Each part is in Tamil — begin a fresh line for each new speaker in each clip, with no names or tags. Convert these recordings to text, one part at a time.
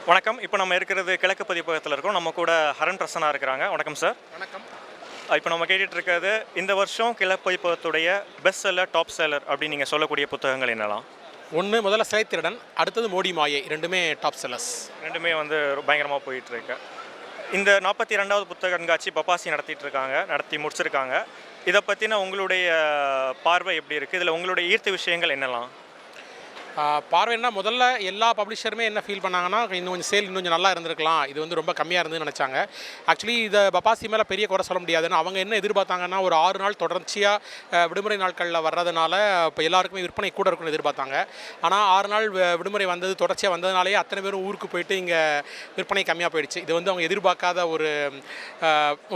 வணக்கம். இப்போ நம்ம இருக்கிறது கிழக்கு பதிப்பகத்தில் இருக்கோம். நம்ம கூட ஹரன் பிரசன்னா இருக்கிறாங்க. வணக்கம் சார்.
வணக்கம்.
இப்போ நம்ம கேட்டுட்டு இருக்கிறது இந்த வருஷம் கிழக்கு பதிப்பகத்துடைய பெஸ்ட் செல்லர் டாப் செல்லர் அப்படின்னு நீங்கள் சொல்லக்கூடிய புத்தகங்கள் என்னலாம்
ஒன்று முதல்ல சிலை திருடன் அடுத்தது மோடி மாயை ரெண்டுமே டாப் செல்லர்ஸ்
ரெண்டுமே வந்து பயங்கரமாக போயிட்டு இருக்கு இந்த நாற்பத்தி ரெண்டாவது புத்தக கண்காட்சி பப்பாசி நடத்திட்டு இருக்காங்க. நடத்தி முடிச்சிருக்காங்க. இதை பற்றின உங்களுடைய பார்வை எப்படி இருக்குது இதில் உங்களுடைய ஈர்த்த விஷயங்கள் என்னலாம்
பார்வைன்னா முதல்ல எல்லா பப்ளிஷருமே என்ன ஃபீல் பண்ணாங்கன்னா இன்னும் கொஞ்சம் சேல் இன்னும் கொஞ்சம் நல்லா இருந்திருக்கலாம். இது வந்து ரொம்ப கம்மியாக இருந்துன்னு நினச்சாங்க. ஆக்சுவலி இதை பப்பாசி மேலே பெரிய குறை சொல்ல முடியாதுன்னு அவங்க என்ன எதிர்பார்த்தாங்கன்னா ஒரு ஆறு நாள் தொடர்ச்சியாக விடுமுறை நாட்களில் வர்றதுனால இப்போ எல்லாருக்குமே விற்பனை கூட இருக்கும்னு எதிர்பார்த்தாங்க. ஆனால் ஆறு நாள் விடுமுறை வந்தது தொடர்ச்சியாக வந்ததுனாலே அத்தனை பேரும் ஊருக்கு போயிட்டு இங்கே விற்பனை கம்மியாக போயிடுச்சு. இது வந்து அவங்க எதிர்பார்க்காத ஒரு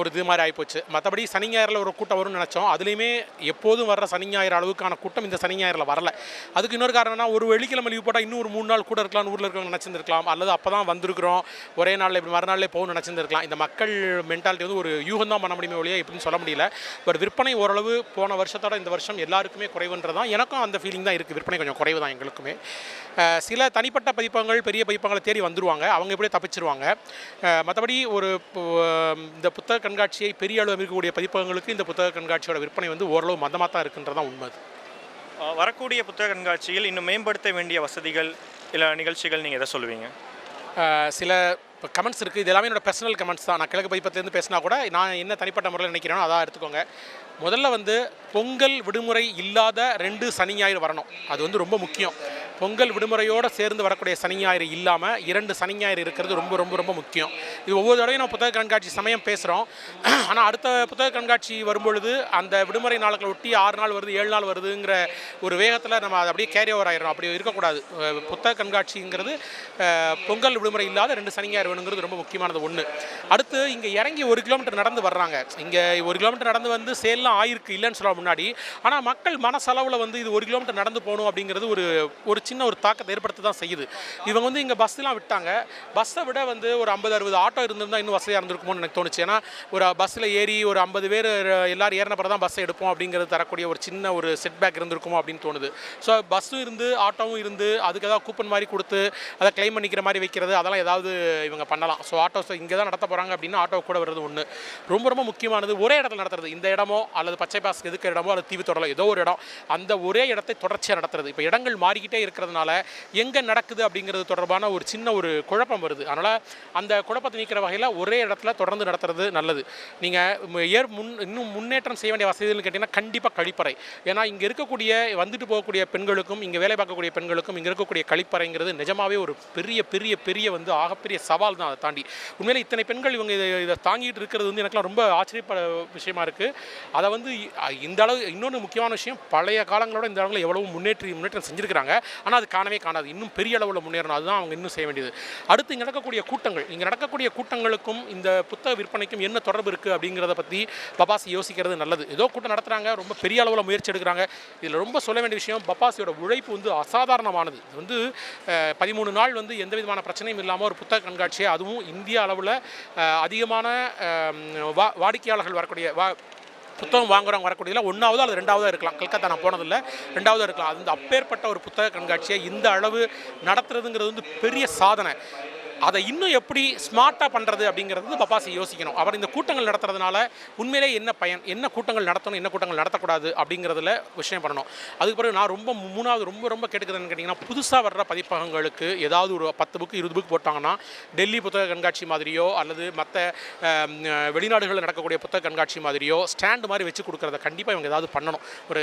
ஒரு இது மாதிரி ஆகிப்போச்சு மற்றபடி சனி ஞாயிறில் ஒரு கூட்டம் வரும்னு நினச்சோம். அதுலேயுமே எப்போதும் வர்ற சனி ஞாயிறு அளவுக்கான கூட்டம் இந்த சனி ஞாயிறில் வரல. அதுக்கு இன்னொரு காரணம்னா ஒரு வெள்ளிக்கிழமை லீவ் போட்டால் இன்னும் ஒரு மூணு நாள் கூட இருக்கலாம் ஊரில் இருக்கவங்க நினச்சிருந்துருக்கலாம். அல்லது அப்போ தான் வந்திருக்கிறோம். ஒரே நாளில் இப்படி மறுநாளே போகணும் நினச்சிருந்துருக்கலாம். இந்த மக்கள் மென்டாலிட்டி வந்து ஒரு யூகம் தான் பண்ண முடியுமே ஒழிய எப்படின்னு சொல்ல முடியல. பட் விற்பனை ஓரளவு போன வருஷத்தோட இந்த வருஷம் எல்லாருக்குமே குறைவுன்றது தான் எனக்கும் அந்த ஃபீலிங் தான் இருக்குது விற்பனை கொஞ்சம் குறைவு தான் எங்களுக்குமே சில தனிப்பட்ட பதிப்பகங்கள் பெரிய பதிப்பகங்களை தேடி வந்துருவாங்க. அவங்க எப்படியே தப்பிச்சிருவாங்க. மற்றபடி ஒரு இந்த புத்தக கண்காட்சியை பெரிய அளவு இருக்கக்கூடிய பதிப்பகங்களுக்கு இந்த புத்தக கண்காட்சியோட விற்பனை வந்து ஓரளவு மந்தமாக தான் இருக்குன்றது தான் உண்மை
வரக்கூடிய புத்தக கண்காட்சியில் இன்னும் மேம்படுத்த வேண்டிய வசதிகள் இல்லை நிகழ்ச்சிகள் நீங்கள் எதை சொல்லுவீங்க?
சில இப்போ கமெண்ட்ஸ் இருக்குது இது எல்லாமே என்னோட பர்சனல் கமெண்ட்ஸ் தான். நான் கிழக்கு பதிப்பத்திலேருந்து பேசினா கூட நான் என்ன தனிப்பட்ட முறையில் நினைக்கிறேனோ அதான் எடுத்துக்கோங்க. முதல்ல வந்து பொங்கல் விடுமுறை இல்லாத ரெண்டு சனி ஞாயிறு வரணும். அது வந்து ரொம்ப முக்கியம். பொங்கல் விடுமுறையோடு சேர்ந்து வரக்கூடிய சனி ஞாயிறு இல்லாமல் இரண்டு சனி ஞாயிறு இருக்கிறது ரொம்ப ரொம்ப ரொம்ப முக்கியம். இது ஒவ்வொரு தடவையும் நம்ம புத்தக கண்காட்சி சமயம் பேசுகிறோம் ஆனால் அடுத்த புத்தக கண்காட்சி வரும்பொழுது அந்த விடுமுறை நாட்களை ஒட்டி ஆறு நாள் வருது ஏழு நாள் வருதுங்கிற ஒரு வேகத்தில் நம்ம அதை அப்படியே கேரி ஓவர் ஆயிடும் அப்படி இருக்கக்கூடாது. புத்தக கண்காட்சிங்கிறது பொங்கல் விடுமுறை இல்லாத ரெண்டு சனி ஞாயிறு வேணுங்கிறது ரொம்ப முக்கியமானது ஒன்று அடுத்து இங்கே இறங்கி ஒரு கிலோமீட்டர் நடந்து வர்றாங்க. இங்கே ஒரு கிலோமீட்டர் நடந்து வந்து சேல்லாம் ஆயிருக்கு இல்லைன்னு சொல்ல முன்னாடி ஆனால் மக்கள் மனசளவில் வந்து இது ஒரு கிலோமீட்டர் நடந்து போகணும் அப்படிங்கிறது ஒரு ஒரு சின்ன ஒரு தாக்கத்தை ஏற்படுத்த தான் செய்யுது. இவங்க வந்து இங்கே பஸ்லாம் விட்டாங்க. பஸ்ஸை விட வந்து ஒரு ஐம்பது அறுபது ஆட்டோ இருந்திருந்தால் இன்னும் வசதியாக இருந்திருக்குமோன்னு எனக்கு தோணுச்சு. ஏன்னா ஒரு பஸ்ஸில் ஏறி ஒரு ஐம்பது பேர் எல்லாரும் ஏறின தான் பஸ்ஸை எடுப்போம் அப்படிங்கிறது தரக்கூடிய ஒரு சின்ன ஒரு செட்பேக் இருந்திருக்குமோ அப்படின்னு தோணுது. ஸோ பஸ்ஸும் இருந்து ஆட்டோவும் இருந்து அதுக்கு ஏதாவது கூப்பன் மாதிரி கொடுத்து அதை கிளைம் பண்ணிக்கிற மாதிரி வைக்கிறது அதெல்லாம் ஏதாவது இவங்க பண்ணலாம். ஸோ ஆட்டோஸ் இங்கே தான் நடத்த போகிறாங்க அப்படின்னா ஆட்டோ கூட வர்றது ஒன்று ரொம்ப ரொம்ப முக்கியமானது ஒரே இடத்துல நடத்துறது. இந்த இடமோ அல்லது பச்சை பாஸ் எதுக்கிற இடமோ அல்லது தீவு தொடரோ ஏதோ ஒரு இடம். அந்த ஒரே இடத்தை தொடர்ச்சியாக நடத்துறது. இப்போ இடங்கள் மாறிக்கிட்டே இருக்கிறதுனால எங்கே நடக்குது அப்படிங்கிறது தொடர்பான ஒரு சின்ன ஒரு குழப்பம் வருது. அதனால் அந்த குழப்பத்தை நீக்கிற வகையில் ஒரே இடத்துல தொடர்ந்து நடத்துறது நல்லது. நீங்கள் ஏர் முன் இன்னும் முன்னேற்றம் செய்ய வேண்டிய வசதிகள்னு கேட்டிங்கன்னா கண்டிப்பாக கழிப்பறை. ஏன்னா இங்கே இருக்கக்கூடிய வந்துட்டு போகக்கூடிய பெண்களுக்கும் இங்கே வேலை பார்க்கக்கூடிய பெண்களுக்கும் இங்கே இருக்கக்கூடிய கழிப்பறைங்கிறது நிஜமாவே ஒரு பெரிய பெரிய பெரிய வந்து ஆகப்பெரிய சவால் தான் அதை தாண்டி. உண்மையிலே இத்தனை பெண்கள் இவங்க இதை இதை தாங்கிட்டு இருக்கிறது வந்து எனக்குலாம் ரொம்ப ஆச்சரியப்பட விஷயமா இருக்குது அதை வந்து இந்த அளவு இன்னொன்று முக்கியமான விஷயம் பழைய காலங்களோட இந்த அளவில் எவ்வளவு முன்னேற்றி முன்னேற்றம் செஞ்சுருக்கிறாங்க. ஆனால் அது காணவே காணாது. இன்னும் பெரிய அளவில் முன்னேறணும். அதுதான் அவங்க இன்னும் செய்ய வேண்டியது. அடுத்து இங்கே நடக்கக்கூடிய கூட்டங்கள். இங்கே நடக்கக்கூடிய கூட்டங்களுக்கும் இந்த புத்தக விற்பனைக்கும் என்ன தொடர்பு இருக்குது அப்படிங்கிறத பற்றி பபாசி யோசிக்கிறது நல்லது. ஏதோ கூட்டம் நடத்துகிறாங்க ரொம்ப பெரிய அளவில் முயற்சி எடுக்கிறாங்க. இதில் ரொம்ப சொல்ல வேண்டிய விஷயம் பப்பாசியோட உழைப்பு வந்து அசாதாரணமானது. இது வந்து பதிமூணு நாள் வந்து எந்த விதமான பிரச்சனையும் இல்லாமல் ஒரு புத்தக கண்காட்சியை அதுவும் இந்திய அளவில் அதிகமான வா வாடிக்கையாளர்கள் வரக்கூடிய வா புத்தகம் வாங்குறவங்க வரக்கூடியதில் ஒன்றாவது அல்லது ரெண்டாவதாக இருக்கலாம். கல்கத்தா நான் போனதில்லை. ரெண்டாவதாக இருக்கலாம். அது இந்த அப்பேற்பட்ட ஒரு புத்தக கண்காட்சியை. இந்த அளவு நடத்துறதுங்கிறது வந்து பெரிய சாதனை. அதை இன்னும் எப்படி ஸ்மார்ட்டாக பண்ணுறது அப்படிங்கிறது பப்பாசி யோசிக்கணும். அவர் இந்த கூட்டங்கள் நடத்துறதுனால உண்மையிலே என்ன பயன் என்ன கூட்டங்கள் நடத்தணும் என்ன கூட்டங்கள் நடத்தக்கூடாது அப்படிங்கிறதுல விஷயம் பண்ணணும். அதுக்கு பிறகு நான் ரொம்ப மூணாவது ரொம்ப ரொம்ப கேட்டுக்கிறேன்னு கேட்டிங்கன்னா புதுசாக வர்ற பதிப்பகங்களுக்கு ஏதாவது ஒரு பத்து புக்கு இருபது புக் போட்டாங்கன்னா டெல்லி புத்தக கண்காட்சி மாதிரியோ அல்லது மற்ற வெளிநாடுகளில் நடக்கக்கூடிய புத்தக கண்காட்சி மாதிரியோ ஸ்டாண்டு மாதிரி வச்சு கொடுக்குறத கண்டிப்பாக இவங்க ஏதாவது பண்ணணும். ஒரு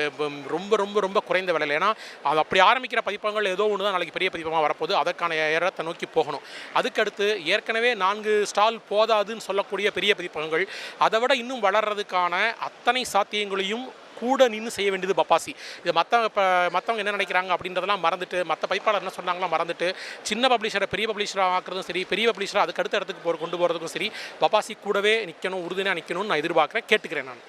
ரொம்ப ரொம்ப ரொம்ப குறைந்த விலையில். ஏன்னா அது அப்படி ஆரம்பிக்கிற பதிப்பகங்கள் ஏதோ ஒன்று தான் நாளைக்கு பெரிய பதிப்பகமாக வரப்போகுது. அதற்கான ஏறத்தை நோக்கி போகணும். அதுக்கடுத்து ஏற்கனவே நான்கு ஸ்டால் போதாதுன்னு சொல்லக்கூடிய பெரிய பதிப்பகங்கள் அதை விட இன்னும் வளர்றதுக்கான அத்தனை சாத்தியங்களையும் கூட நின்று செய்ய வேண்டியது பப்பாசி. இது மற்ற இப்போ மற்றவங்க என்ன நினைக்கிறாங்க அப்படின்றதெல்லாம் மறந்துட்டு மற்ற பைப்பாளர் என்ன சொன்னாங்களோ மறந்துட்டு சின்ன பப்ளிஷரை பெரிய பப்ளிஷராக ஆக்குறதும் சரி பெரிய பப்ளிஷராக அதுக்கு அடுத்த இடத்துக்கு போ கொண்டு போகிறதுக்கும் சரி பப்பாசி கூடவே நிற்கணும் உறுதுணையாக நிற்கணும்னு நான் எதிர்பார்க்குறேன். கேட்டுக்கிறேன் நான்.